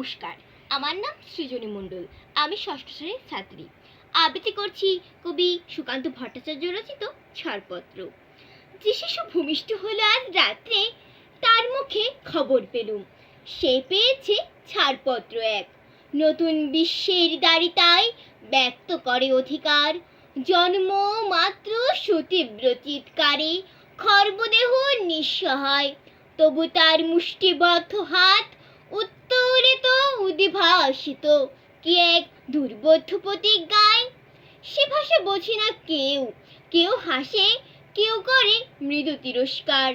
নমস্কার। আমার নাম সৃজনী মণ্ডল। আমি ষষ্ঠ শ্রেণির ছাত্রী। আবৃত্তি করছি কবি সুকান্ত ভট্টাচার্য রচিত ছাড়পত্র। যে শিশু ভূমিষ্ঠ হলো আজ রাত্রে, তার মুখে খবর পেলুম। সে পেয়েছে ছাড়পত্র এক। নতুন বিশ্বের দাড়িতায় ব্যক্ত করে অধিকার। জন্ম মাত্র সুতীব্র চিৎকারে, খর্বদেহ নিঃসহায়। তবু তার মুষ্টিবদ্ধ হাত উত্তরিত উদ্ভাসিত। কি এক দুর্বোধ্য প্রতিজ্ঞায়? সে ভাষা বোঝে না কেউ। কেউ হাসে, কেউ করে মৃদু তিরস্কার।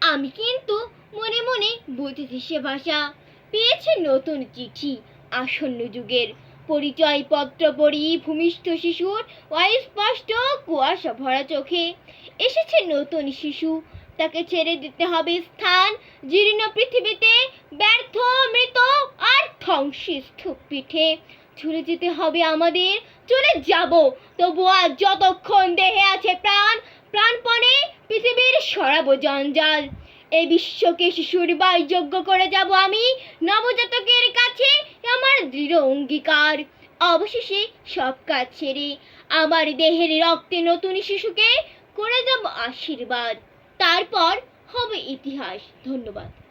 আমি কিন্তু মনে মনে বুঝেছি সে ভাষা। পেয়েছে নতুন চিঠি আসন্ন যুগের। পরিচয়পত্র পড়ি ভূমিষ্ঠ শিশুর অস্পষ্ট কুয়াশা ভরা চোখে। এসেছে নতুন শিশু তাকে ছেড়ে দিতে হবে স্থান। জীর্ণ পৃথিবীতে ব্যর্থ, মৃত আর ধ্বংসী পিঠে চলে যেতে হবে আমাদের, চলে যাব। তবু আজ যতক্ষণ দেহে আছে প্রাণ, প্রাণপণে পৃথিবীর সরাবো জঞ্জাল। এই বিশ্বকে শিশুর যোগ্য করে যাব আমি, নবজাতকের কাছে আমার দৃঢ় অঙ্গীকার। অবশেষে সব কাজ ছেড়ে আমার দেহের রক্তে নতুন শিশুকে করে যাব আশীর্বাদ। তারপর হবে ইতিহাস। ধন্যবাদ।